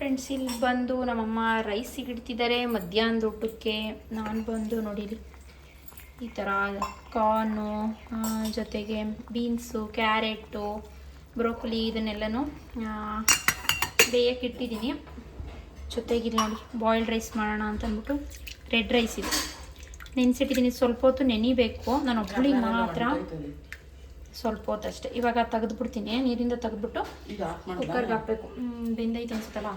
Friends ಇಲ್ಲಿ ಬಂದು ನಮ್ಮಮ್ಮ ರೈಸ್ ಇಡ್ತಿದ್ದಾರೆ ಮಧ್ಯಾಹ್ನದ ಊಟಕ್ಕೆ. ನಾನು ಬಂದು ನೋಡಿರಿ ಈ ಥರ ಕಾರ್ನು ಜೊತೆಗೆ ಬೀನ್ಸು ಕ್ಯಾರೆಟು ಬ್ರೋಕೊಲಿ ಇದನ್ನೆಲ್ಲನೂ ಬೇಯಕ್ಕೆ ಇಟ್ಟಿದ್ದೀನಿ. ಜೊತೆಗೆ ಇಲ್ಲಿ ನೋಡಿ ಬಾಯ್ಲ್ಡ್ ರೈಸ್ ಮಾಡೋಣ ಅಂತ ಅಂದ್ಬಿಟ್ಟು ರೆಡ್ ರೈಸ್ ಇದೆ. ನೆನೆಸಿಟ್ಟಿದ್ದೀನಿ ಸ್ವಲ್ಪ ಹೊತ್ತು ನೆನಿಬೇಕು. ನಾನು ಒಬ್ಬಳಿಗೆ ಮಾತ್ರ ಸ್ವಲ್ಪ ಹೊತ್ತು ಅಷ್ಟೇ. ಇವಾಗ ತೆಗೆದ್ಬಿಡ್ತೀನಿ. ನೀರಿಂದ ತೆಗೆದ್ಬಿಟ್ಟು ಕುಕ್ಕರ್ಗೆ ಹಾಕಬೇಕು. ಬೆಂದೈತೆ ಅನ್ಸುತ್ತಲ್ಲ?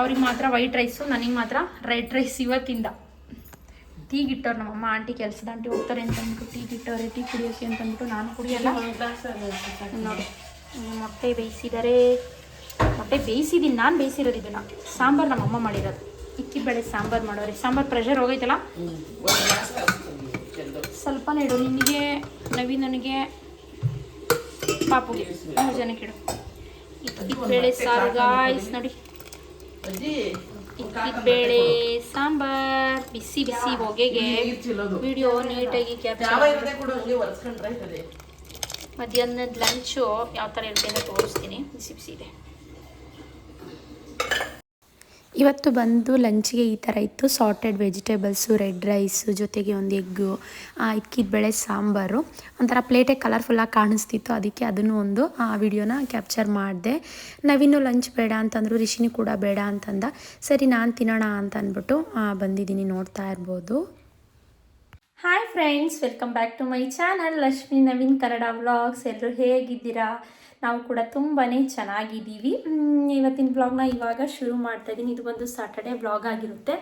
ಅವ್ರಿಗೆ ಮಾತ್ರ ವೈಟ್ ರೈಸು ನನಗೆ ಮಾತ್ರ ರೆಡ್ ರೈಸ್ ಇವತ್ತಿಂದ. ಟೀಗೆ ನಮ್ಮ ನಮ್ಮಮ್ಮ ಆಂಟಿ ಕೆಲಸದ ಆಂಟಿ ಹೋಗ್ತಾರೆ ಅಂತ ಅಂದ್ಬಿಟ್ಟು ಟೀಗಿಟ್ಟವ್ರೆ ಟೀ ಕುಡಿಯೋಕೆ ಅಂತ ಅಂದ್ಬಿಟ್ಟು ನಾನು ಕುಡಿಯಲ್ಲ. ನೋಡಿ ಮೊಟ್ಟೆ ಬೇಯಿಸಿದರೆ ಮೊಟ್ಟೆ ಬೇಯಿಸಿದ್ದೀನಿ ನಾನು ಬೇಯಿಸಿರೋದು ಇದನ್ನು. ಸಾಂಬಾರು ನಮ್ಮಮ್ಮ ಮಾಡಿರೋದು. ಇಕ್ಕಿ ಬೇಳೆ ಸಾಂಬಾರು ಮಾಡೋರಿ. ಸಾಂಬಾರು ಪ್ರೆಷರ್ ಹೋಗೈತಲ್ಲ? ಸ್ವಲ್ಪ ಇಡು ನಿನಗೆ ನವೀನನಿಗೆ ಪಾಪುಗೆ ಮೂರು ಜನಕ್ಕೆ ಇಡು. ಬೇಳೆ ಸಾರು ಗಾಯ್ಸ್ ನೋಡಿ. ಬೇಳೆ ಸಾಂಬಾರ್ ಬಿಸಿ ಬಿಸಿ ಹೊಗೆಗೆ. ವಿಡಿಯೋ ನೀಟಾಗಿ ಮಧ್ಯಾಹ್ನದ ಲಂಚು ಯಾವ ಥರ ಇರುತ್ತೆ ಅಂತ ತೋರಿಸ್ತೀನಿ. ಬಿಸಿ ಬಿಸಿ ಇದೆ. ಇವತ್ತು ಬಂದು ಲಂಚ್ಗೆ ಈ ಥರ ಇತ್ತು. ಸಾರ್ಟೆಡ್ ವೆಜಿಟೇಬಲ್ಸು ರೆಡ್ ರೈಸು ಜೊತೆಗೆ ಒಂದು ಎಗ್ಗು ಇಕ್ಕಿದ ಬೇಳೆ, ಸಾಂಬಾರು. ಒಂಥರ ಪ್ಲೇಟೇ ಕಲರ್ಫುಲ್ಲಾಗಿ ಕಾಣಿಸ್ತಿತ್ತು. ಅದಕ್ಕೆ ಅದನ್ನು ಒಂದು, ಆ ವಿಡಿಯೋನ ಕ್ಯಾಪ್ಚರ್ ಮಾಡಿದೆ. ನವೀನು ಲಂಚ್ ಬೇಡ ಅಂತಂದರು, ರಿಷಿನಿ ಕೂಡ ಬೇಡ ಅಂತಂದ. ಸರಿ, ನಾನು ತಿನ್ನೋಣ ಅಂತ ಅಂದ್ಬಿಟ್ಟು ಬಂದಿದ್ದೀನಿ ನೋಡ್ತಾ ಇರ್ಬೋದು. Hi friends welcome back to my channel Lakshmi Naveen Kannada vlogs ಎಲ್ಲರೂ ಹೇಗಿದ್ದೀರಾ? ನಾವು ಕೂಡ ತುಂಬಾ ಚೆನ್ನಾಗಿದ್ದೀವಿ. ಇವತ್ತಿನ ಬ್ಲಾಗ್ನ ಇವಾಗ ಶುರು ಮಾಡ್ತಾ ಇದ್ದೀನಿ. ಇದು ಒಂದು ಸಾಟರ್ಡೆ ಬ್ಲಾಗ್ ಆಗಿರುತ್ತೆ.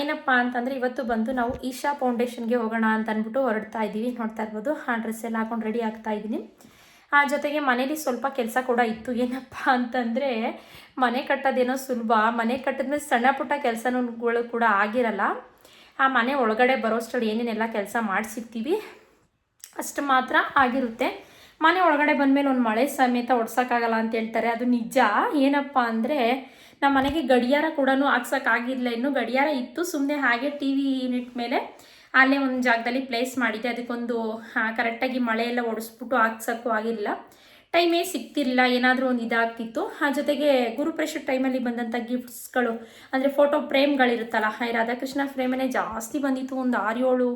ಏನಪ್ಪ ಅಂತಂದರೆ ಇವತ್ತು ಬಂದು ನಾವು ಈಶಾ ಫೌಂಡೇಶನ್ಗೆ ಹೋಗೋಣ ಅಂತ ಅಂದ್ಬಿಟ್ಟು ಹೊರಡ್ತಾ ಇದ್ದೀವಿ. ನೋಡ್ತಾ ಇರ್ಬೋದು, ಆ ಡ್ರೆಸ್ ಎಲ್ಲ ಹಾಕೊಂಡು ರೆಡಿ ಆಗ್ತಾ ಇದ್ದೀನಿ. ಆ, ಜೊತೆಗೆ ಮನೇಲಿ ಸ್ವಲ್ಪ ಕೆಲಸ ಕೂಡ ಇತ್ತು. ಏನಪ್ಪ ಅಂತಂದರೆ ಮನೆ ಕಟ್ಟೋದೇನೋ ಸುಲಭ. ಮನೆ ಕಟ್ಟಿದ್ಮೇಲೆ ಸಣ್ಣ ಪುಟ್ಟ ಕೆಲಸಗಳು ಕೂಡ ಆಗಿರಲ್ಲ. ಆ ಮನೆ ಒಳಗಡೆ ಬರೋಷ್ಟರಲ್ಲಿ ಏನೇನೆಲ್ಲ ಕೆಲಸ ಮಾಡಿಸಿರ್ತೀವಿ, ಅಷ್ಟು ಮಾತ್ರ ಆಗಿರುತ್ತೆ. ಮನೆ ಒಳಗಡೆ ಬಂದಮೇಲೆ ಒಂದು ಮಳೆ ಸಮೇತ ಒಡ್ಸೋಕ್ಕಾಗಲ್ಲ ಅಂತ ಹೇಳ್ತಾರೆ. ಅದು ನಿಜ. ಏನಪ್ಪ ಅಂದರೆ ನಮ್ಮ ಮನೆಗೆ ಗಡಿಯಾರ ಕೂಡ ಹಾಕ್ಸೋಕ್ಕಾಗಿಲ್ಲ ಇನ್ನು ಗಡಿಯಾರ ಇತ್ತು. ಸುಮ್ಮನೆ ಹಾಗೆ ಟಿ ವಿ ಯೂನಿಟ್ ಮೇಲೆ ಅಲ್ಲೇ ಒಂದು ಜಾಗದಲ್ಲಿ ಪ್ಲೇಸ್ ಮಾಡಿದ್ದೆ. ಅದಕ್ಕೊಂದು ಕರೆಕ್ಟಾಗಿ ಮಳೆ ಎಲ್ಲ ಒಡಿಸ್ಬಿಟ್ಟು ಹಾಕ್ಸೋಕ್ಕೂ ಆಗಿರಲಿಲ್ಲ. ಟೈಮೇ ಸಿಗ್ತಿರ್ಲಿಲ್ಲ ಏನಾದರೂ ಒಂದು ಇದಾಗ್ತಿತ್ತು. ಆ ಜೊತೆಗೆ ಗುರುಪ್ರವೇಶ ಟೈಮಲ್ಲಿ ಬಂದಂಥ ಗಿಫ್ಟ್ಸ್ಗಳು ಅಂದರೆ ಫೋಟೋ ಫ್ರೇಮ್ಗಳಿರುತ್ತಲ್ಲ ಹೈ ರಾಧಾಕೃಷ್ಣ ಫ್ರೇಮೇ ಜಾಸ್ತಿ ಬಂದಿತ್ತು. ಒಂದು ಆರು ಏಳು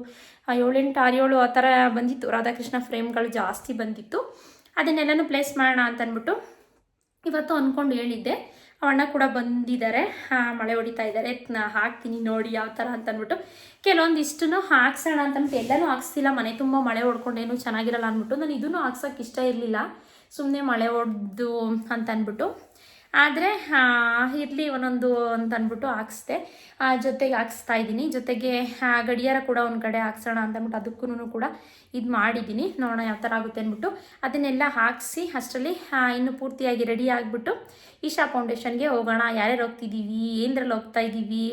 ಆ, ಏಳೆಂಟು ಆರು ಏಳು ಆ ಥರ ಬಂದಿತ್ತು. ರಾಧಾಕೃಷ್ಣ ಫ್ರೇಮ್ಗಳು ಜಾಸ್ತಿ ಬಂದಿತ್ತು. ಅದನ್ನೆಲ್ಲನೂ ಪ್ಲೇಸ್ ಮಾಡೋಣ ಅಂತ ಅಂದ್ಬಿಟ್ಟು ಇವತ್ತು ಅಂದ್ಕೊಂಡು ಹೇಳಿದ್ದೆ. ಅವಣ್ಣ ಕೂಡ ಬಂದಿದ್ದಾರೆ. ಮಳೆ ಹೊಡಿತಾ ಇದ್ದಾರೆ. ನಾ ಹಾಕ್ತೀನಿ ನೋಡಿ ಯಾವ ಥರ ಅಂತ ಅಂದ್ಬಿಟ್ಟು ಕೆಲವೊಂದಿಷ್ಟನ್ನು ಹಾಕ್ಸೋಣ ಅಂತಂದ್ಬಿಟ್ಟು ಎಲ್ಲನೂ ಹಾಕ್ಸಿಲ್ಲ ಮನೆ ತುಂಬ ಮಳೆ ಹೊಡ್ಕೊಂಡೇನು ಚೆನ್ನಾಗಿರಲ್ಲ ಅಂದ್ಬಿಟ್ಟು ನಾನು ಇದನ್ನು ಹಾಕ್ಸೋಕೆ ಇಷ್ಟ ಇರಲಿಲ್ಲ. ಸುಮ್ಮನೆ ಮಳೆ ಹೊಡೆದು ಅಂತ ಅಂದ್ಬಿಟ್ಟು ಆದರೆ ಇರಲಿ ಒಂದೊಂದು ಅಂತ ಅಂದ್ಬಿಟ್ಟು ಹಾಕ್ಸ್ದೆ. ಜೊತೆಗೆ ಹಾಕ್ಸ್ತಾ ಇದ್ದೀನಿ. ಜೊತೆಗೆ ಗಡಿಯಾರ ಕೂಡ ಒಂದು ಕಡೆ ಹಾಕ್ಸೋಣ ಅಂತ ಅಂದ್ಬಿಟ್ಟು ಅದಕ್ಕೂ ಕೂಡ ಇದು ಮಾಡಿದ್ದೀನಿ. ನೋಡೋಣ ಯಾವ ಥರ ಆಗುತ್ತೆ ಅಂದ್ಬಿಟ್ಟು. ಅದನ್ನೆಲ್ಲ ಹಾಕಿಸಿ, ಅಷ್ಟರಲ್ಲಿ ಇನ್ನು ಪೂರ್ತಿಯಾಗಿ ರೆಡಿ ಆಗಿಬಿಟ್ಟು ಈಶಾ ಫೌಂಡೇಶನ್ಗೆ ಹೋಗೋಣ. ಯಾರ್ಯಾರು ಹೋಗ್ತಿದ್ದೀವಿ? ಏನರಲ್ಲಿ ಹೋಗ್ತಾ ಇದ್ದೀವಿ?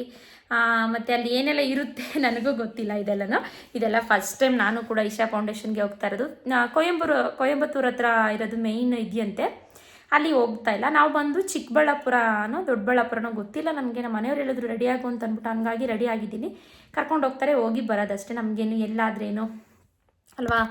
ಮತ್ತು ಅಲ್ಲಿ ಏನೆಲ್ಲ ಇರುತ್ತೆ? ನನಗೂ ಗೊತ್ತಿಲ್ಲ ಇದೆಲ್ಲನೂ. ಇದೆಲ್ಲ ಫಸ್ಟ್ ಟೈಮ್ ನಾನು ಕೂಡ ಈಶಾ ಫೌಂಡೇಶನ್ಗೆ ಹೋಗ್ತಾ ಇರೋದು. ಕೊಯಂಬೂರು, ಕೊಯಂಬತ್ತೂರ್ ಹತ್ರ ಇರೋದು ಮೇಯ್ನ್ ಇದೆಯಂತೆ. ಅಲ್ಲಿ ಹೋಗ್ತಾ ಇಲ್ಲ. ನಾವು ಬಂದು ಚಿಕ್ಕಬಳ್ಳಾಪುರನೋ ದೊಡ್ಡಬಳ್ಳಾಪುರನೋ ಗೊತ್ತಿಲ್ಲ. ನಮಗೆ ನಮ್ಮ ಮನೆಯವ್ರು ಹೇಳಿದ್ರು ರೆಡಿ ಆಗು ಅಂತ ಅಂದ್ಬಿಟ್ಟು ಹಂಗಾಗಿ ರೆಡಿ ಆಗಿದ್ದೀನಿ. ಕರ್ಕೊಂಡು ಹೋಗ್ತಾರೆ, ಹೋಗಿ ಬರೋದಷ್ಟೇ. ನಮಗೇನು ಎಲ್ಲಾದ್ರೇನು ಅಲ್ವಾ?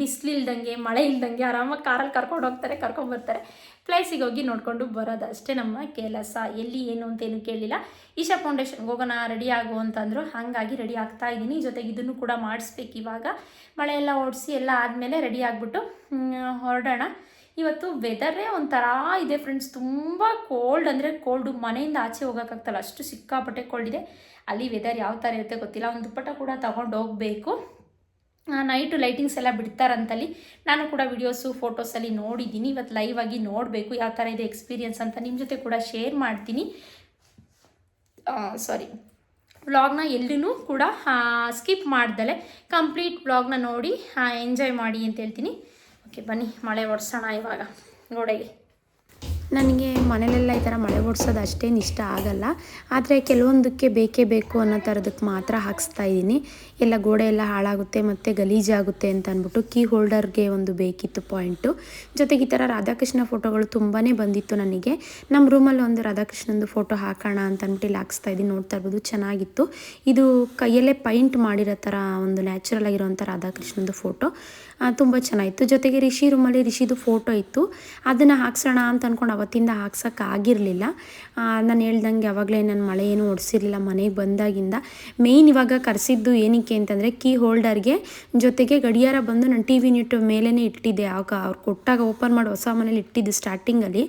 ಬಿಸಿಲಿಲ್ದಂಗೆ ಮಳೆ ಇಲ್ದಂಗೆ ಆರಾಮಾಗಿ ಕಾರಲ್ಲಿ ಕರ್ಕೊಂಡು ಹೋಗ್ತಾರೆ ಕರ್ಕೊಂಬರ್ತಾರೆ ಪ್ಲೇಸಿಗೆ ಹೋಗಿ ನೋಡಿಕೊಂಡು ಬರೋದು ಅಷ್ಟೇ ನಮ್ಮ ಕೆಲಸ. ಎಲ್ಲಿ, ಏನು ಅಂತೇನು ಕೇಳಲಿಲ್ಲ ಈಶಾ ಫೌಂಡೇಶನ್ಗೆ ಹೋಗೋಣ ರೆಡಿ ಆಗು ಅಂತಂದರು ಹಾಗಾಗಿ ರೆಡಿ ಆಗ್ತಾ ಇದ್ದೀನಿ. ಜೊತೆಗೆ ಇದನ್ನು ಕೂಡ ಮಾಡಿಸ್ಬೇಕು ಇವಾಗ. ಮಳೆ ಎಲ್ಲ ಓಡಿಸಿ ಎಲ್ಲ ಆದಮೇಲೆ ರೆಡಿ ಆಗಿಬಿಟ್ಟು ಹೊರಡೋಣ. ಇವತ್ತು ವೆದರೇ ಒಂಥರ ಇದೆ ಫ್ರೆಂಡ್ಸ್ ತುಂಬ ಕೋಲ್ಡ್ ಅಂದರೆ ಕೋಲ್ಡು ಮನೆಯಿಂದ ಆಚೆ ಹೋಗೋಕ್ಕಾಗ್ತಲ್ಲ, ಅಷ್ಟು ಸಿಕ್ಕಾಪಟ್ಟೆ ಕೋಲ್ಡ್ ಇದೆ. ಅಲ್ಲಿ ವೆದರ್ ಯಾವ ಥರ ಇರುತ್ತೆ ಗೊತ್ತಿಲ್ಲ. ಒಂದು ದುಪ್ಪಟ್ಟ ಕೂಡ ತಗೊಂಡು ಹೋಗಬೇಕು. ನೈಟು ಲೈಟಿಂಗ್ಸ್ ಎಲ್ಲ ಬಿಡ್ತಾರಂತಲ್ಲಿ ನಾನು ಕೂಡ ವೀಡಿಯೋಸು ಫೋಟೋಸಲ್ಲಿ ನೋಡಿದ್ದೀನಿ. ಇವತ್ತು ಲೈವ್ ಆಗಿ ನೋಡಬೇಕು ಯಾವ ಥರ ಇದೆ ಎಕ್ಸ್ಪೀರಿಯನ್ಸ್ ಅಂತ ನಿಮ್ಮ ಜೊತೆ ಕೂಡ ಶೇರ್ ಮಾಡ್ತೀನಿ. ಸಾರಿ ವ್ಲಾಗ್ನ ಎಲ್ಲೂ ಕೂಡ ಸ್ಕಿಪ್ ಮಾಡ್ದಲೆ. ಕಂಪ್ಲೀಟ್ ವ್ಲಾಗ್ನ ನೋಡಿ ಎಂಜಾಯ್ ಮಾಡಿ ಅಂತ ಹೇಳ್ತೀನಿ. ಓಕೆ, ಬನ್ನಿ, ಮಳೆ ಒಡ್ಸೋಣ ಇವಾಗ, ಗೋಡೆಗೆ. ನನಗೆ ಮನೇಲೆಲ್ಲ ಈ ಥರ ಮಳೆ ಓಡಿಸೋದು ಅಷ್ಟೇನು ಇಷ್ಟ ಆಗಲ್ಲ, ಆದರೆ ಕೆಲವೊಂದಕ್ಕೆ ಬೇಕೇ ಬೇಕು ಅನ್ನೋ ಥರದಕ್ಕೆ ಮಾತ್ರ ಹಾಕ್ಸ್ತಾ ಇದ್ದೀನಿ. ಎಲ್ಲ ಗೋಡೆ ಎಲ್ಲ ಹಾಳಾಗುತ್ತೆ ಮತ್ತು ಗಲೀಜಾಗುತ್ತೆ ಅಂತ ಅಂದ್ಬಿಟ್ಟು ಕೀ ಹೋಲ್ಡರ್ಗೆ ಒಂದು ಬೇಕಿತ್ತು ಪಾಯಿಂಟು. ಜೊತೆಗೆ ಈ ಥರ ರಾಧಾಕೃಷ್ಣ ಫೋಟೋಗಳು ತುಂಬಾ ಬಂದಿತ್ತು ನನಗೆ. ನಮ್ಮ ರೂಮಲ್ಲಿ ಒಂದು ರಾಧಾಕೃಷ್ಣಂದು ಫೋಟೋ ಹಾಕೋಣ ಅಂತ ಅಂದ್ಬಿಟ್ಟು ಇಲ್ಲಿ ಹಾಕ್ಸ್ತಾ ಇದ್ದೀನಿ, ನೋಡ್ತಾ ಇರ್ಬೋದು, ಚೆನ್ನಾಗಿತ್ತು. ಇದು ಕೈಯಲ್ಲೇ ಪೈಂಟ್ ಮಾಡಿರೋ ಥರ ಒಂದು ನ್ಯಾಚುರಲ್ ಆಗಿರೋಂಥ ರಾಧಾಕೃಷ್ಣಂದು ಫೋಟೋ. ತುಂಬ ಚೆನ್ನಾಗಿತ್ತು. ಜೊತೆಗೆ ರಿಷಿ ರೂಮಲ್ಲಿ ರಿಷಿದು ಫೋಟೋ ಇತ್ತು. ಅದನ್ನು ಹಾಕ್ಸೋಣ ಅಂತ ಅಂದ್ಕೊಂಡು ಅವತ್ತಿಂದ ಹಾಕ್ಸೋಕ್ಕಾಗಿರಲಿಲ್ಲ ನಾನು ಹೇಳ್ದಂಗೆ ಯಾವಾಗಲೇ ನಾನು ಮಳೆ ಏನು ಒಡಿಸಿರಲಿಲ್ಲ ಮನೆಗೆ ಬಂದಾಗಿಂದ. ಮೇಯ್ನ್ ಇವಾಗ ಕರೆಸಿದ್ದು ಏನಕ್ಕೆ ಅಂತಂದರೆ ಕೀ ಹೋಲ್ಡರ್ಗೆ ಜೊತೆಗೆ ಗಡಿಯಾರ ಬಂದು ನಾನು ಟಿ ವಿ ಯೂನಿಟ್ ಮೇಲೇ ಇಟ್ಟಿದ್ದೆ. ಆಗ ಅವ್ರು ಕೊಟ್ಟಾಗ ಓಪನ್ ಮಾಡಿ ಹೊಸ ಮನೇಲಿ ಇಟ್ಟಿದ್ದು ಸ್ಟಾರ್ಟಿಂಗಲ್ಲಿ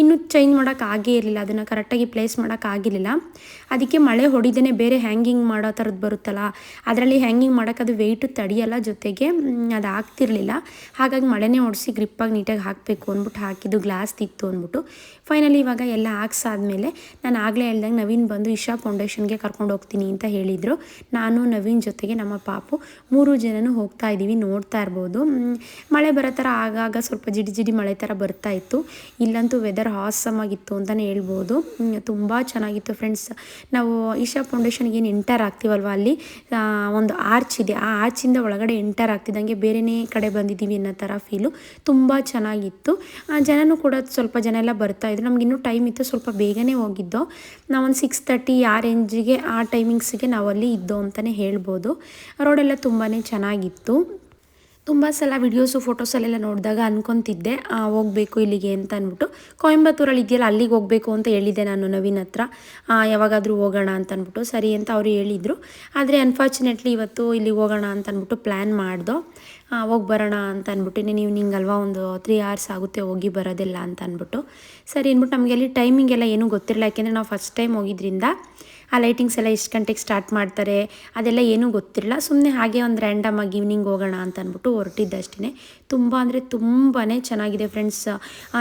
ಇನ್ನೂ ಚೇಂಜ್ ಮಾಡೋಕೆ ಆಗೇ ಇರಲಿಲ್ಲ. ಅದನ್ನು ಕರೆಕ್ಟಾಗಿ ಪ್ಲೇಸ್ ಮಾಡೋಕ್ಕಾಗಿರಲಿಲ್ಲ ಅದಕ್ಕೆ ಮಳೆ ಹೊಡಿದೇ ಬೇರೆ ಹ್ಯಾಂಗಿಂಗ್ ಮಾಡೋ ಥರದ್ದು ಬರುತ್ತಲ್ಲ, ಅದರಲ್ಲಿ ಹ್ಯಾಂಗಿಂಗ್ ಮಾಡೋಕೆ ಅದು ವೆಯ್ಟು ತಡೆಯಲ್ಲ. ಜೊತೆಗೆ ಅದು ಅದು ಆಗ್ತಿರ್ಲಿಲ್ಲ. ಹಾಗಾಗಿ ಮಳೆನೇ ಓಡಿಸಿ ಗ್ರಿಪ್ಪಾಗಿ ನೀಟಾಗಿ ಹಾಕಬೇಕು ಅಂದ್ಬಿಟ್ಟು ಹಾಕಿದ್ದು ಗ್ಲಾಸ್ ತಿತ್ತು ಅಂದ್ಬಿಟ್ಟು. ಫೈನಲಿ ಇವಾಗ ಎಲ್ಲ ಹಾಕ್ಸಾದ್ಮೇಲೆ ನಾನು ಆಗಲೇ ಹೇಳ್ದಂಗೆ ನವೀನ್ ಬಂದು ಇಶಾ ಫೌಂಡೇಶನ್ಗೆ ಕರ್ಕೊಂಡು ಹೋಗ್ತೀನಿ ಅಂತ ಹೇಳಿದರು. ನಾನು, ನವೀನ್ ಜೊತೆಗೆ ನಮ್ಮ ಪಾಪು ಮೂರು ಜನನೂ ಹೋಗ್ತಾ ಇದ್ದೀವಿ, ನೋಡ್ತಾ ಇರ್ಬೋದು. ಮಳೆ ಬರೋ ಥರ ಆಗಾಗ ಸ್ವಲ್ಪ ಜಿಡಿ ಜಿಡಿ ಮಳೆ ಥರ ಬರ್ತಾ ಇತ್ತು. ಇಲ್ಲಂತೂ ವೆದರ್ ಹಾಸಮ್ ಆಗಿತ್ತು ಅಂತಲೇ ಹೇಳ್ಬೋದು. ತುಂಬ ಚೆನ್ನಾಗಿತ್ತು ಫ್ರೆಂಡ್ಸ್ ನಾವು ಇಶಾ ಫೌಂಡೇಶನ್ಗೆ ಏನು ಎಂಟರ್ ಆಗ್ತೀವಲ್ವ ಅಲ್ಲಿ? ಒಂದು ಆರ್ಚ್ ಇದೆ. ಆ ಆರ್ಚಿಂದ ಒಳಗಡೆ ಎಂಟರ್ ಆಗ್ತಿದ್ದಂಗೆ ಬೇರೆನೇ ಕಡೆ ಬಂದಿದ್ದೀವಿ ಅನ್ನೋ ಥರ ಫೀಲು ತುಂಬ ಚೆನ್ನಾಗಿತ್ತು. ಜನನೂ ಕೂಡ ಸ್ವಲ್ಪ ಜನ ಎಲ್ಲ ಬರ್ತಾ ಇದ್ರು. ನಮ್ಗೆ ಇನ್ನೂ ಟೈಮ್ ಇತ್ತು, ಸ್ವಲ್ಪ ಬೇಗನೆ ಹೋಗಿದ್ದು. ನಾವೊಂದು ಸಿಕ್ಸ್ ತರ್ಟಿ ಆ ರೇಂಜಿಗೆ ಆ ಟೈಮಿಂಗ್ಸಿಗೆ ನಾವಲ್ಲಿ ಇದ್ದೋ ಅಂತಲೇ ಹೇಳ್ಬೋದು. ರೋಡೆಲ್ಲ ತುಂಬಾ ಚೆನ್ನಾಗಿತ್ತು. ತುಂಬ ಸಲ ವಿಡಿಯೋಸು ಫೋಟೋಸಲ್ಲೆಲ್ಲ ನೋಡಿದಾಗ ಅನ್ಕೊತಿದ್ದೆ ಹೋಗಬೇಕು ಇಲ್ಲಿಗೆ ಅಂತ ಅಂದ್ಬಿಟ್ಟು ಕೊಯಂಬತ್ತೂರಲ್ಲಿ ಇದೆಯಲ್ಲ, ಅಲ್ಲಿಗೆ ಹೋಗಬೇಕು ಅಂತ ಹೇಳಿದ್ದೆ ನಾನು ನವೀನ್ ಹತ್ರ. ಯಾವಾಗಾದರೂ ಹೋಗೋಣ ಅಂತ ಅಂದ್ಬಿಟ್ಟು ಸರಿ ಅಂತ ಅವರು ಹೇಳಿದರು. ಆದರೆ ಅನ್ಫಾರ್ಚುನೇಟ್ಲಿ ಇವತ್ತು ಇಲ್ಲಿಗೆ ಹೋಗೋಣ ಅಂತ ಅಂದ್ಬಿಟ್ಟು ಪ್ಲ್ಯಾನ್ ಮಾಡ್ದೋ ಹೋಗಿ ಬರೋಣ ಅಂತ ಅಂದ್ಬಿಟ್ಟು ಇನ್ನೇನು ಈವ್ನಿಂಗ್ ಅಲ್ವಾ ಒಂದು ತ್ರೀ ಅವರ್ಸ್ ಆಗುತ್ತೆ ಹೋಗಿ ಬರೋದಿಲ್ಲ ಅಂತ ಅಂದ್ಬಿಟ್ಟು ಸರಿ ಅಂದ್ಬಿಟ್ಟು ನಮಗೆ ಅಲ್ಲಿ ಟೈಮಿಂಗ್ ಎಲ್ಲ ಏನೂ ಗೊತ್ತಿರಲ್ಲ ಯಾಕೆಂದರೆ ನಾವು ಫಸ್ಟ್ ಟೈಮ್ ಹೋಗಿದ್ರಿಂದ ಆ ಲೈಟಿಂಗ್ಸ್ ಎಲ್ಲ ಎಷ್ಟು ಗಂಟೆಗೆ ಸ್ಟಾರ್ಟ್ ಮಾಡ್ತಾರೆ, ಅದೆಲ್ಲ ಏನೂ ಗೊತ್ತಿರಲ್ಲ ಸುಮ್ಮನೆ ಹಾಗೆ ಒಂದು ರ್ಯಾಂಡಮ್ ಆಗಿ ಈವ್ನಿಂಗ್ ಹೋಗೋಣ ಅಂತ ಅಂದ್ಬಿಟ್ಟು ಹೊರಟಿದ್ದಷ್ಟೇ ತುಂಬ ಅಂದರೆ ತುಂಬಾ ಚೆನ್ನಾಗಿದೆ ಫ್ರೆಂಡ್ಸ್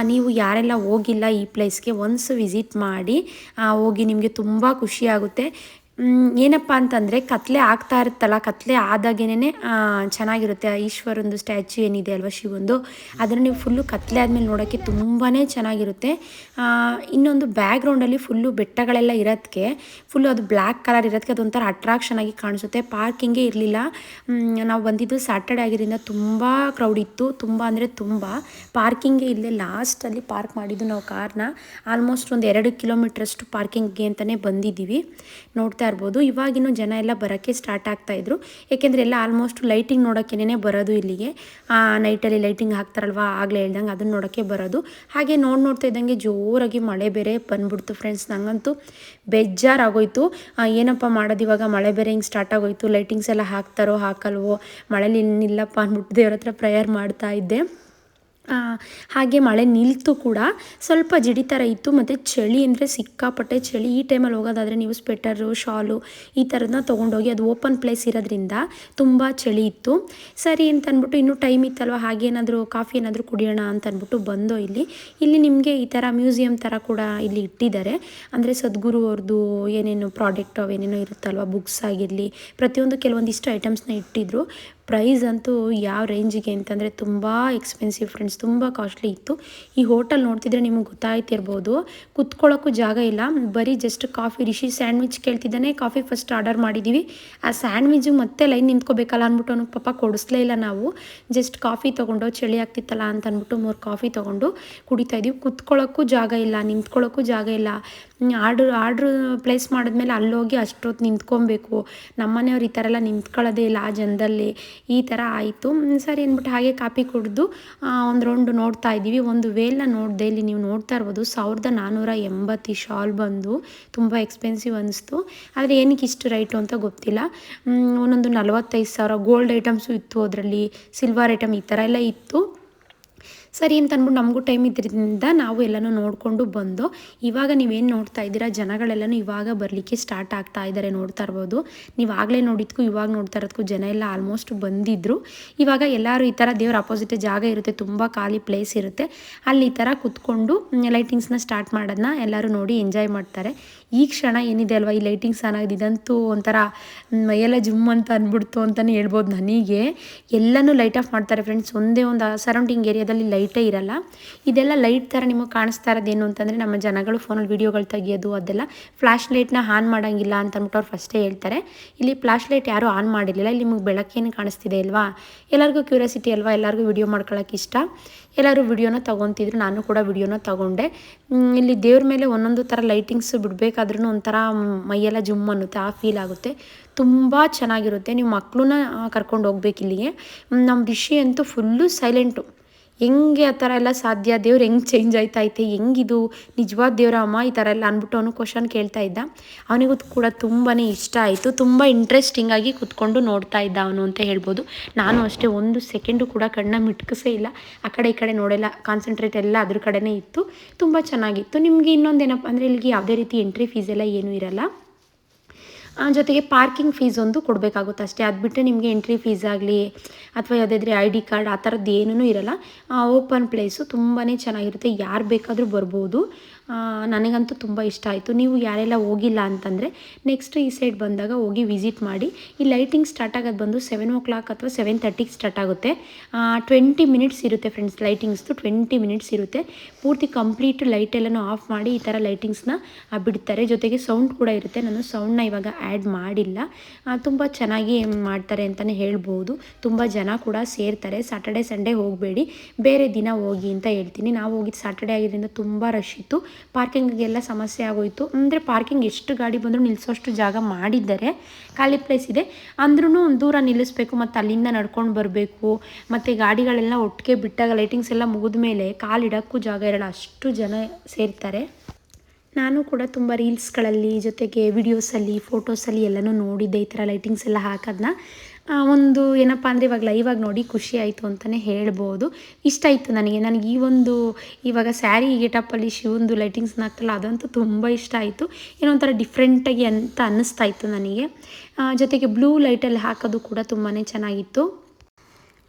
ನೀವು ಯಾರೆಲ್ಲ ಹೋಗಿಲ್ಲ ಈ ಪ್ಲೇಸ್ಗೆ ಒನ್ಸ್ ವಿಸಿಟ್ ಮಾಡಿ ಹೋಗಿ ನಿಮಗೆ ತುಂಬ ಖುಷಿಯಾಗುತ್ತೆ ಏನಪ್ಪ ಅಂತಂದರೆ ಕತ್ಲೆ ಆಗ್ತಾ ಇರುತ್ತಲ್ಲ, ಕತ್ಲೆ ಆದಾಗೇನೆ ಚೆನ್ನಾಗಿರುತ್ತೆ. ಆ ಈಶ್ವರಂದು ಸ್ಟ್ಯಾಚ್ಯೂ ಏನಿದೆ ಅಲ್ವಾ ಶಿವಂದು? ಅದನ್ನು ನೀವು ಫುಲ್ಲು ಕತ್ಲೆ ಆದಮೇಲೆ ನೋಡೋಕ್ಕೆ ತುಂಬಾ ಚೆನ್ನಾಗಿರುತ್ತೆ. ಇನ್ನೊಂದು ಬ್ಯಾಕ್ಗ್ರೌಂಡಲ್ಲಿ ಫುಲ್ಲು ಬೆಟ್ಟಗಳೆಲ್ಲ ಇರೋದಕ್ಕೆ ಫುಲ್ಲು ಅದು ಬ್ಲ್ಯಾಕ್ ಕಲರ್ ಇರೋದಕ್ಕೆ ಅದೊಂಥರ ಅಟ್ರಾಕ್ಷನ್ ಆಗಿ ಕಾಣಿಸುತ್ತೆ. ಪಾರ್ಕಿಂಗೇ ಇರಲಿಲ್ಲ. ನಾವು ಬಂದಿದ್ದು ಸ್ಯಾಟರ್ಡೆ ಆಗಿರೋದ್ರಿಂದ ತುಂಬ ಕ್ರೌಡ್ ಇತ್ತು. ತುಂಬ ಅಂದರೆ ತುಂಬ. ಪಾರ್ಕಿಂಗೇ ಇಲ್ಲೇ ಲಾಸ್ಟಲ್ಲಿ ಪಾರ್ಕ್ ಮಾಡಿದ್ದು ನಾವು ಕಾರ್ನ ಆಲ್ಮೋಸ್ಟ್ ಒಂದು ಎರಡು ಕಿಲೋಮೀಟ್ರಷ್ಟು ಪಾರ್ಕಿಂಗ್ಗೆ ಅಂತಲೇ ಬಂದಿದ್ದೀವಿ. ನೋಡ್ತಾ ಇರ್ಬೋದು. ಇವಾಗಿನ ಜನ ಎಲ್ಲ ಬರೋಕ್ಕೆ ಸ್ಟಾರ್ಟ್ ಆಗ್ತಾಯಿದ್ರು ಏಕೆಂದರೆ ಎಲ್ಲ ಆಲ್ಮೋಸ್ಟ್ ಲೈಟಿಂಗ್ ನೋಡೋಕ್ಕೇನೆ ಬರೋದು ಇಲ್ಲಿಗೆ. ನೈಟಲ್ಲಿ ಲೈಟಿಂಗ್ ಹಾಕ್ತಾರಲ್ವ? ಆಗಲೇ ಹೇಳ್ದಂಗೆ ಅದನ್ನು ನೋಡೋಕ್ಕೆ ಬರೋದು. ಹಾಗೆ ನೋಡಿ ನೋಡ್ತಾ ಇದ್ದಂಗೆ ಜೋರಾಗಿ ಮಳೆ ಬೇರೆ ಬಂದ್ಬಿಡ್ತು ಫ್ರೆಂಡ್ಸ್ ನನಗಂತೂ ಬೇಜಾರಾಗೋಯ್ತು. ಏನಪ್ಪ ಮಾಡೋದು ಇವಾಗ? ಮಳೆ ಬೇರೆ ಹಿಂಗೆ ಸ್ಟಾರ್ಟ್ ಆಗೋಯ್ತು. ಲೈಟಿಂಗ್ಸ್ ಎಲ್ಲ ಹಾಕ್ತಾರೋ, ಹಾಕಲ್ವೋ? ಮಳೇಲಿ ಇನ್ನಿಲ್ಲಪ್ಪ ಅಂದ್ಬಿಟ್ಟು ದೇವ್ರ ಹತ್ರ ಪ್ರೇಯರ್ ಮಾಡ್ತಾ ಇದ್ದೆ. ಹಾಗೆ ಮಳೆ ನಿಲ್ತು ಕೂಡ ಸ್ವಲ್ಪ ಜಿಡಿ ಥರ ಇತ್ತು, ಮತ್ತು ಚಳಿ ಅಂದರೆ ಸಿಕ್ಕಾಪಟ್ಟೆ ಚಳಿ. ಈ ಟೈಮಲ್ಲಿ ಹೋಗೋದಾದರೆ ನೀವು ಸ್ವೆಟರು ಶಾಲು ಈ ಥರದನ್ನ ತೊಗೊಂಡೋಗಿ ಅದು ಓಪನ್ ಪ್ಲೇಸ್ ಇರೋದ್ರಿಂದ ತುಂಬ ಚಳಿ ಇತ್ತು. ಸರಿ ಅಂತ ಅಂದ್ಬಿಟ್ಟು ಇನ್ನೂ ಟೈಮ್ ಇತ್ತಲ್ವ, ಹಾಗೆ ಏನಾದರೂ ಕಾಫಿ ಏನಾದರೂ ಕುಡಿಯೋಣ ಅಂತ ಅಂದ್ಬಿಟ್ಟು ಬಂದೋ ಇಲ್ಲಿ. ಇಲ್ಲಿ ನಿಮಗೆ ಈ ಥರ ಮ್ಯೂಸಿಯಂ ಥರ ಕೂಡ ಇಲ್ಲಿ ಇಟ್ಟಿದ್ದಾರೆ. ಅಂದರೆ ಸದ್ಗುರು ಅವ್ರದ್ದು ಏನೇನು ಪ್ರಾಡಕ್ಟ್ ಅವೇನೇನೋ ಇರುತ್ತಲ್ವ ಬುಕ್ಸ್ ಆಗಿರಲಿ, ಪ್ರತಿಯೊಂದು ಕೆಲವೊಂದಿಷ್ಟು ಐಟಮ್ಸ್ನ ಇಟ್ಟಿದ್ರು. ಪ್ರೈಸ್ ಅಂತೂ ಯಾವ ರೇಂಜಿಗೆ ಅಂತಂದರೆ ತುಂಬ ಎಕ್ಸ್ಪೆನ್ಸಿವ್ ಫ್ರೆಂಡ್ಸ್ ತುಂಬ ಕಾಸ್ಟ್ಲಿ ಇತ್ತು. ಈ ಹೋಟೆಲ್ ನೋಡ್ತಿದ್ರೆ ನಿಮಗೆ ಗೊತ್ತಾಯ್ತಿರ್ಬೋದು. ಕುತ್ಕೊಳ್ಳೋಕ್ಕೂ ಜಾಗ ಇಲ್ಲ. ಬರೀ ಜಸ್ಟ್ ಕಾಫಿ ರಿಷಿ ಸ್ಯಾಂಡ್ವಿಚ್ ಕೇಳ್ತಿದ್ದಾನೆ. ಕಾಫಿ ಫಸ್ಟ್ ಆರ್ಡರ್ ಮಾಡಿದ್ದೀವಿ ಆ ಸ್ಯಾಂಡ್ವಿಚ್ಚು ಮತ್ತೆ ಲೈನ್ ನಿಂತ್ಕೋಬೇಕಲ್ಲ ಅಂದ್ಬಿಟ್ಟು ಅವ್ನಿಗೆ ಪಾಪ ಕೊಡಿಸ್ಲೇ ಇಲ್ಲ ನಾವು. ಜಸ್ಟ್ ಕಾಫಿ ತೊಗೊಂಡು, ಚಳಿ ಆಗ್ತಿತ್ತಲ್ಲ ಅಂತ ಅಂದ್ಬಿಟ್ಟು ಮೂರು ಕಾಫಿ ತೊಗೊಂಡು ಕುಡಿತಾ ಇದೀವಿ. ಕುತ್ಕೊಳ್ಳೋಕ್ಕೂ ಜಾಗ ಇಲ್ಲ, ನಿಂತ್ಕೊಳ್ಳೋಕ್ಕೂ ಜಾಗ ಇಲ್ಲ. ಆರ್ಡ್ರ್ ಆರ್ಡ್ರ್ ಪ್ಲೇಸ್ ಮಾಡಿದ್ಮೇಲೆ ಅಲ್ಲೋಗಿ ಅಷ್ಟೊತ್ತು ನಿಂತ್ಕೊಬೇಕು. ನಮ್ಮನೆಯವ್ರು ಈ ಥರ ಎಲ್ಲ ನಿಂತ್ಕೊಳ್ಳೋದೇ ಇಲ್ಲ ಆ ಜನದಲ್ಲಿ. ಈ ಥರ ಆಯಿತು. ಸರಿ ಅಂದ್ಬಿಟ್ಟು ಹಾಗೆ ಕಾಪಿ ಕುಡಿದು ಒಂದು ರೌಂಡ್ ನೋಡ್ತಾ ಇದ್ದೀವಿ. ಒಂದು ವೇಲ್ನ ನೋಡಿದೆ ಇಲ್ಲಿ ನೀವು ನೋಡ್ತಾ ಇರ್ಬೋದು. ಸಾವಿರದ ನಾನ್ನೂರ ಎಂಬತ್ತು ಶಾಲ್ ಬಂದು ತುಂಬ ಎಕ್ಸ್ಪೆನ್ಸಿವ್ ಅನಿಸ್ತು. ಆದರೆ ಏನಕ್ಕೆ ಇಷ್ಟು ರೈಟು ಅಂತ ಗೊತ್ತಿಲ್ಲ. ಒಂದೊಂದು ನಲವತ್ತೈದು ಸಾವಿರ ಗೋಲ್ಡ್ ಐಟಮ್ಸು ಇತ್ತು ಅದರಲ್ಲಿ. ಸಿಲ್ವರ್ ಐಟಮ್ ಈ ಥರ ಎಲ್ಲ ಇತ್ತು. ಸರಿ ಅಂತ ಅಂದ್ಬಿಟ್ಟು ನಮಗೂ ಟೈಮ್ ಇದ್ರಿಂದ ನಾವು ಎಲ್ಲನೂ ನೋಡಿಕೊಂಡು ಬಂದು ಇವಾಗ ನೀವೇನು ನೋಡ್ತಾ ಇದ್ದೀರಾ? ಜನಗಳೆಲ್ಲನೂ ಇವಾಗ ಬರಲಿಕ್ಕೆ ಸ್ಟಾರ್ಟ್ ಆಗ್ತಾ ಇದ್ದಾರೆ ನೋಡ್ತಾ ಇರ್ಬೋದು. ನೀವು ಆಗಲೇ ನೋಡಿದ್ಕೂ, ಇವಾಗ ನೋಡ್ತಾ ಇರೋದಕ್ಕೂ ಜನ ಎಲ್ಲ ಆಲ್ಮೋಸ್ಟ್ ಬಂದಿದ್ದರು ಇವಾಗ ಎಲ್ಲರೂ ಈ ಥರ ದೇವ್ರ ಅಪೋಸಿಟ್ ಜಾಗ ಇರುತ್ತೆ, ತುಂಬ ಖಾಲಿ ಪ್ಲೇಸ್ ಇರುತ್ತೆ. ಅಲ್ಲಿ ಈ ಥರ ಕುತ್ಕೊಂಡು ಲೈಟಿಂಗ್ಸ್ನ ಸ್ಟಾರ್ಟ್ ಮಾಡೋದನ್ನ ಎಲ್ಲರೂ ನೋಡಿ ಎಂಜಾಯ್ ಮಾಡ್ತಾರೆ. ಈ ಕ್ಷಣ ಏನಿದೆ ಅಲ್ವಾ, ಈ ಲೈಟಿಂಗ್ಸ್ ಆಗಿದೆ ಇದಂತೂ ಒಂಥರ ಮೈಯೆಲ್ಲ ಜುಮ್ ಅಂತ ಅಂದ್ಬಿಡ್ತು ಅಂತಲೇ ಹೇಳ್ಬೋದು ನನಗೆ. ಎಲ್ಲನೂ ಲೈಟ್ ಆಫ್ ಮಾಡ್ತಾರೆ ಫ್ರೆಂಡ್ಸ್ ಒಂದೇ ಒಂದು ಸರೌಂಡಿಂಗ್ ಏರಿಯಾದಲ್ಲಿ ಲೈಟೇ ಇರಲ್ಲ. ಇದೆಲ್ಲ ಲೈಟ್ ಥರ ನಿಮಗೆ ಕಾಣಿಸ್ತಾ ಇರೋದೇನು ಅಂತಂದರೆ, ನಮ್ಮ ಜನಗಳು ಫೋನಲ್ಲಿ ವೀಡಿಯೋಗಳು ತೆಗಿಯೋದು, ಅದೆಲ್ಲ ಫ್ಲ್ಯಾಶ್ ಲೈಟ್ನ ಆನ್ ಮಾಡೋಂಗಿಲ್ಲ ಅಂತ ಅಂದ್ಬಿಟ್ಟು ಅವ್ರು ಫಸ್ಟೇ ಹೇಳ್ತಾರೆ. ಇಲ್ಲಿ ಫ್ಲ್ಯಾಶ್ ಲೈಟ್ ಯಾರೂ ಆನ್ ಮಾಡಿರಲಿಲ್ಲ. ಇಲ್ಲಿ ನಿಮಗೆ ಬೆಳಕೇನು ಕಾಣಿಸ್ತಿದೆ ಅಲ್ವಾ? ಎಲ್ಲರಿಗೂ ಕ್ಯೂರಿಯಾಸಿಟಿ ಅಲ್ವಾ? ಎಲ್ಲರಿಗೂ ವಿಡಿಯೋ ಮಾಡ್ಕೊಳ್ಳೋಕೆ ಇಷ್ಟ? ಎಲ್ಲರೂ ವಿಡಿಯೋನ ತೊಗೊತಿದ್ರು. ನಾನು ಕೂಡ ವಿಡಿಯೋನ ತೊಗೊಂಡೆ. ಇಲ್ಲಿ ದೇವ್ರ ಮೇಲೆ ಒಂದೊಂದು ಥರ ಲೈಟಿಂಗ್ಸ್ ಬಿಡಬೇಕಾದ್ರೂ ಒಂಥರ ಮೈಯೆಲ್ಲ ಜುಮ್ ಅನ್ನುತ್ತೆ, ಆ ಫೀಲ್ ಆಗುತ್ತೆ. ತುಂಬ ಚೆನ್ನಾಗಿರುತ್ತೆ. ನೀವು ಮಕ್ಕಳನ್ನ ಕರ್ಕೊಂಡು ಹೋಗ್ಬೇಕು ಇಲ್ಲಿಗೆ ನಮ್ಮ ರಿಷಿ ಅಂತೂ ಫುಲ್ಲು ಸೈಲೆಂಟು ಹೆಂಗೆ ಆ ಥರ ಎಲ್ಲ ಸಾಧ್ಯ? ದೇವ್ರು ಹೆಂಗೆ ಚೇಂಜ್ ಆಯ್ತಾ ಐತೆ ಹೆಂಗಿದು? ನಿಜವಾದ ದೇವ್ರ ಅಮ್ಮ ಈ ಥರ ಎಲ್ಲ ಅಂದ್ಬಿಟ್ಟು ಅವನು ಕ್ವಶನ್ ಕೇಳ್ತಾ ಇದ್ದ. ಅವನಿಗೂ ಕೂಡ ತುಂಬಾ ಇಷ್ಟ ಆಯಿತು. ತುಂಬ ಇಂಟ್ರೆಸ್ಟಿಂಗಾಗಿ ಕುತ್ಕೊಂಡು ನೋಡ್ತಾ ಇದ್ದ ಅವನು ಅಂತ ಹೇಳ್ಬೋದು. ನಾನು ಅಷ್ಟೇ ಒಂದು ಸೆಕೆಂಡು ಕೂಡ ಕಣ್ಣ ಮಿಟ್ಕಿಸೇ ಇಲ್ಲ. ಆ ಕಡೆ ಈ ಕಡೆ ನೋಡೆಲ್ಲ. ಕಾನ್ಸಂಟ್ರೇಟ್ ಎಲ್ಲ ಅದ್ರ ಕಡೆನೇ ಇತ್ತು. ತುಂಬ ಚೆನ್ನಾಗಿತ್ತು. ನಿಮಗೆ ಇನ್ನೊಂದೇನಪ್ಪ ಅಂದರೆ ಇಲ್ಲಿಗೆ ಯಾವುದೇ ರೀತಿ ಎಂಟ್ರಿ ಫೀಸ್ ಎಲ್ಲ ಏನೂ ಇರಲ್ಲ. ಜೊತೆಗೆ ಪಾರ್ಕಿಂಗ್ ಫೀಸ್ ಒಂದು ಕೊಡಬೇಕಾಗುತ್ತೆ ಅಷ್ಟೇ. ಅದು ಬಿಟ್ಟರೆ ನಿಮಗೆ ಎಂಟ್ರಿ ಫೀಸ್ ಆಗಲಿ ಅಥವಾ ಯಾವುದಾದ್ರೆ ಐ ಡಿ ಕಾರ್ಡ್ ಆ ಥರದ್ದು ಏನೂ ಇರಲ್ಲ. ಓಪನ್ ಪ್ಲೇಸು ತುಂಬಾ ಚೆನ್ನಾಗಿರುತ್ತೆ. ಯಾರು ಬೇಕಾದರೂ ಬರ್ಬೋದು. ನನಗಂತೂ ತುಂಬ ಇಷ್ಟ ಆಯಿತು. ನೀವು ಯಾರೆಲ್ಲ ಹೋಗಿಲ್ಲ ಅಂತಂದರೆ ನೆಕ್ಸ್ಟ್ ಈ ಸೈಡ್ ಬಂದಾಗ ಹೋಗಿ ವಿಸಿಟ್ ಮಾಡಿ. ಈ ಲೈಟಿಂಗ್ ಸ್ಟಾರ್ಟ್ ಆಗೋದು ಬಂದು ಸೆವೆನ್ ಓ ಕ್ಲಾಕ್ ಅಥವಾ ಸೆವೆನ್ ತರ್ಟಿಗೆ ಸ್ಟಾರ್ಟ್ ಆಗುತ್ತೆ. ಟ್ವೆಂಟಿ ಮಿನಿಟ್ಸ್ ಇರುತ್ತೆ ಫ್ರೆಂಡ್ಸ್ ಲೈಟಿಂಗ್ಸ್ದು ಟ್ವೆಂಟಿ ಮಿನಿಟ್ಸ್ ಇರುತ್ತೆ. ಪೂರ್ತಿ ಕಂಪ್ಲೀಟ್ ಲೈಟ್ ಎಲ್ಲನೂ ಆಫ್ ಮಾಡಿ ಈ ಥರ ಲೈಟಿಂಗ್ಸ್ನ ಬಿಡ್ತಾರೆ. ಜೊತೆಗೆ ಸೌಂಡ್ ಕೂಡ ಇರುತ್ತೆ. ನಾನು ಸೌಂಡ್ನ ಇವಾಗ ಆ್ಯಡ್ ಮಾಡಿಲ್ಲ. ತುಂಬ ಚೆನ್ನಾಗಿ ಮಾಡ್ತಾರೆ ಅಂತಲೇ ಹೇಳ್ಬೋದು. ತುಂಬ ಜನ ಕೂಡ ಸೇರ್ತಾರೆ. ಸಾಟರ್ಡೆ ಸಂಡೇ ಹೋಗಬೇಡಿ. ಬೇರೆ ದಿನ ಹೋಗಿ ಅಂತ ಹೇಳ್ತೀನಿ. ನಾವು ಹೋಗಿದ್ದು ಸಾಟರ್ಡೆ ಆಗಿದ್ದರಿಂದ ತುಂಬ ರಶ್ ಇತ್ತು. ಪಾರ್ಕಿಂಗಿಗೆಲ್ಲ ಸಮಸ್ಯೆ ಆಗೋಯಿತು. ಅಂದರೆ ಪಾರ್ಕಿಂಗ್ ಎಷ್ಟು ಗಾಡಿ ಬಂದರೂ ನಿಲ್ಲಿಸೋಷ್ಟು ಜಾಗ ಮಾಡಿದ್ದಾರೆ. ಖಾಲಿ ಪ್ಲೇಸ್ ಇದೆ. ಅಂದ್ರೂ ದೂರ ನಿಲ್ಲಿಸ್ಬೇಕು. ಮತ್ತು ಅಲ್ಲಿಂದ ನಡ್ಕೊಂಡು ಬರಬೇಕು. ಮತ್ತು ಗಾಡಿಗಳೆಲ್ಲ ಒಟ್ಟಿಗೆ ಬಿಟ್ಟಾಗ ಲೈಟಿಂಗ್ಸ್ ಎಲ್ಲ ಮುಗಿದ ಮೇಲೆ ಕಾಲಿಡೋಕ್ಕೂ ಜಾಗ ಇರಲ್ಲ. ಅಷ್ಟು ಜನ ಸೇರ್ತಾರೆ. ನಾನು ಕೂಡ ತುಂಬ ರೀಲ್ಸ್ಗಳಲ್ಲಿ ಜೊತೆಗೆ ವಿಡಿಯೋಸಲ್ಲಿ, ಫೋಟೋಸಲ್ಲಿ ಎಲ್ಲನೂ ನೋಡಿದ್ದೆ, ಈ ಥರ ಲೈಟಿಂಗ್ಸ್ ಎಲ್ಲ ಹಾಕೋದನ್ನ ಒಂದು ಏನಪ್ಪ ಅಂದರೆ ಇವಾಗ ಲೈವಾಗಿ ನೋಡಿ ಖುಷಿ ಆಯಿತು ಅಂತಲೇ ಹೇಳ್ಬೋದು. ಇಷ್ಟ ಆಯಿತು ನನಗೆ. ನನಗೆ ಈ ಒಂದು, ಇವಾಗ ಸ್ಯಾರಿ ಗೆಟಪ್ಪಲ್ಲಿ ಶಿವಂದು ಲೈಟಿಂಗ್ಸ್ನ ಹಾಕ್ತಲ್ಲ, ಅದಂತೂ ತುಂಬ ಇಷ್ಟ ಆಯಿತು. ಏನೋ ಒಂಥರ ಡಿಫ್ರೆಂಟಾಗಿ ಅಂತ ಅನ್ನಿಸ್ತಾ ಇತ್ತು ನನಗೆ. ಜೊತೆಗೆ ಬ್ಲೂ ಲೈಟಲ್ಲಿ ಹಾಕೋದು ಕೂಡ ತುಂಬಾ ಚೆನ್ನಾಗಿತ್ತು.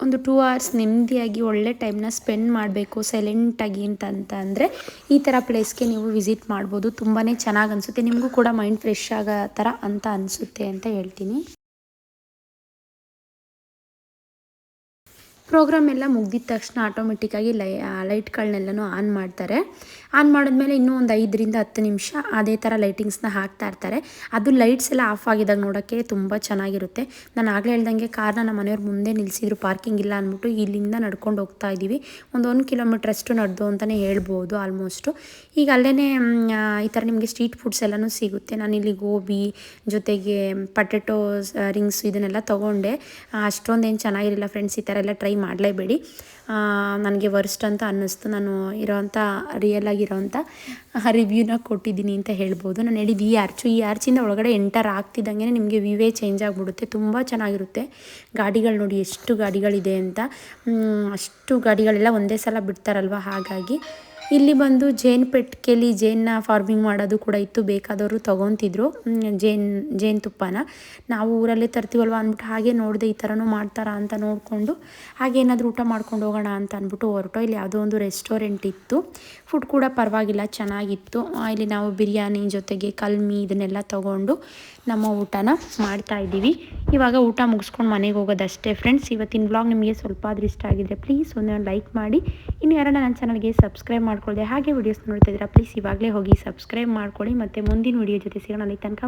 ಒಂದು ಟೂ ಅವರ್ಸ್ ನೆಮ್ಮದಿಯಾಗಿ ಒಳ್ಳೆ ಟೈಮ್ನ ಸ್ಪೆಂಡ್ ಮಾಡಬೇಕು ಸೈಲೆಂಟಾಗಿ ಅಂತ ಅಂತ ಅಂದರೆ ಈ ಥರ ಪ್ಲೇಸ್ಗೆ ನೀವು ವಿಸಿಟ್ ಮಾಡ್ಬೋದು. ತುಂಬಾ ಚೆನ್ನಾಗಿ ಅನಿಸುತ್ತೆ. ನಿಮಗೂ ಕೂಡ ಮೈಂಡ್ ಫ್ರೆಶ್ ಆಗೋ ಥರ ಅಂತ ಅನಿಸುತ್ತೆ ಅಂತ ಹೇಳ್ತೀನಿ. ಪ್ರೋಗ್ರಾಮ್ ಎಲ್ಲ ಮುಗ್ದಿದ ತಕ್ಷಣ ಆಟೋಮೆಟಿಕ್ಕಾಗಿ ಲೈ ಲೈಟ್ಗಳನ್ನೆಲ್ಲನೂ ಆನ್ ಮಾಡ್ತಾರೆ. ಆನ್ ಮಾಡಿದ್ಮೇಲೆ ಇನ್ನೂ ಒಂದು ಐದರಿಂದ ಹತ್ತು ನಿಮಿಷ ಅದೇ ಥರ ಲೈಟಿಂಗ್ಸ್ನ ಹಾಕ್ತಾ ಇರ್ತಾರೆ. ಅದು ಲೈಟ್ಸ್ ಎಲ್ಲ ಆಫ್ ಆಗಿದಾಗ ನೋಡೋಕ್ಕೆ ತುಂಬ ಚೆನ್ನಾಗಿರುತ್ತೆ. ನಾನು ಆಗಲೇ ಹೇಳ್ದಂಗೆ ಕಾರ್ನ ನಮ್ಮ ಮನೆಯವ್ರ ಮುಂದೆ ನಿಲ್ಲಿಸಿದ್ರು ಪಾರ್ಕಿಂಗ್ ಇಲ್ಲ ಅಂದ್ಬಿಟ್ಟು ಇಲ್ಲಿಂದ ನಡ್ಕೊಂಡು ಹೋಗ್ತಾ ಇದ್ದೀವಿ. ಒಂದು ಒಂದು ಕಿಲೋಮೀಟ್ರ್ ಅಷ್ಟು ನಡೆದು ಅಂತಲೇ ಹೇಳ್ಬೋದು ಆಲ್ಮೋಸ್ಟು. ಈಗ ಅಲ್ಲೇ ಈ ಥರ ನಿಮಗೆ ಸ್ಟ್ರೀಟ್ ಫುಡ್ಸ್ ಎಲ್ಲನೂ ಸಿಗುತ್ತೆ. ನಾನು ಇಲ್ಲಿ ಗೋಬಿ, ಜೊತೆಗೆ ಪಟೆಟೋಸ್ ರಿಂಗ್ಸ್ ಇದನ್ನೆಲ್ಲ ತೊಗೊಂಡೆ. ಅಷ್ಟೊಂದೇನು ಚೆನ್ನಾಗಿರಲಿಲ್ಲ ಫ್ರೆಂಡ್ಸ್, ಈ ಥರ ಎಲ್ಲ ಟ್ರೈ ಮಾಡಲೇಬೇಡಿ. ನನಗೆ ವರ್ಸ್ಟ್ ಅಂತ ಅನ್ನಿಸ್ತು. ನಾನು ಇರೋವಂಥ ರಿಯಲ್ ಆಗಿರೋವಂಥ ರಿವ್ಯೂನ ಕೊಟ್ಟಿದ್ದೀನಿ ಅಂತ ಹೇಳ್ಬೋದು. ನಾನು ಹೇಳಿದ್ದು ಈ ಆರ್ಚು ಈ ಆರ್ಚಿಂದ ಒಳಗಡೆ ಎಂಟರ್ ಆಗ್ತಿದ್ದಂಗೆ ನಿಮಗೆ ವಿವೇ ಚೇಂಜ್ ಆಗಿಬಿಡುತ್ತೆ. ತುಂಬ ಚೆನ್ನಾಗಿರುತ್ತೆ. ಗಾಡಿಗಳು ನೋಡಿ ಎಷ್ಟು ಗಾಡಿಗಳಿದೆ ಅಂತ. ಅಷ್ಟು ಗಾಡಿಗಳೆಲ್ಲ ಒಂದೇ ಸಲ ಬಿಡ್ತಾರಲ್ವ? ಹಾಗಾಗಿ ಇಲ್ಲಿ ಬಂದು ಜೇನು ಪೆಟ್ಟಿಗೆಲಿ ಜೇನ್ನ ಫಾರ್ಮಿಂಗ್ ಮಾಡೋದು ಕೂಡ ಇತ್ತು. ಬೇಕಾದವರು ತೊಗೊತಿದ್ರು. ಜೇನ್ ತುಪ್ಪನ. ನಾವು ಊರಲ್ಲೇ ತರ್ತೀವಲ್ವ ಅಂದ್ಬಿಟ್ಟು ಹಾಗೆ ನೋಡಿದೆ ಈ ಥರನೂ ಮಾಡ್ತಾರಾ ಅಂತ ನೋಡಿಕೊಂಡು ಹಾಗೆ ಏನಾದರೂ ಊಟ ಮಾಡ್ಕೊಂಡು ಹೋಗೋಣ ಅಂತ ಅಂದ್ಬಿಟ್ಟು ಹೊರಟು. ಇಲ್ಲಿ ಯಾವುದೋ ಒಂದು ರೆಸ್ಟೋರೆಂಟ್ ಇತ್ತು. ಫುಡ್ ಕೂಡ ಪರವಾಗಿಲ್ಲ, ಚೆನ್ನಾಗಿತ್ತು. ಇಲ್ಲಿ ನಾವು ಬಿರಿಯಾನಿ ಜೊತೆಗೆ ಕಲ್ಮಿ ಇದನ್ನೆಲ್ಲ ತೊಗೊಂಡು ನಮ್ಮ ಊಟನ ಮಾಡ್ತಾ ಇದ್ದೀವಿ. ಇವಾಗ ಊಟ ಮುಗಿಸ್ಕೊಂಡು ಮನೆಗೆ ಹೋಗೋದಷ್ಟೇ ಫ್ರೆಂಡ್ಸ್ ಇವತ್ತಿನ ವ್ಲಾಗ್ ನಿಮಗೆ ಸ್ವಲ್ಪ ಆದ್ರೂ ಇಷ್ಟ ಆಗಿದ್ರೆ ಪ್ಲೀಸ್ ಒಂದು ಲೈಕ್ ಮಾಡಿ. ಇನ್ನು ಯಾರನ್ನ ನನ್ನ ಚಾನಲ್ಗೆ ಸಬ್ಸ್ಕ್ರೈಬ್ ಮಾಡ್ಕೊಳ್ಳಿ ಹಾಗೆ ವಿಡಿಯೋಸ್ ನೋಡ್ತಾ ಇದ್ದೀರಾ ಪ್ಲೀಸ್ ಇವಾಗಲೇ ಹೋಗಿ ಸಬ್ಸ್ಕ್ರೈಬ್ ಮಾಡ್ಕೊಳ್ಳಿ. ಮತ್ತು ಮುಂದಿನ ವಿಡಿಯೋ ಜೊತೆ ಸಿಗೋಣ ಅಲ್ಲಿ ತನಕ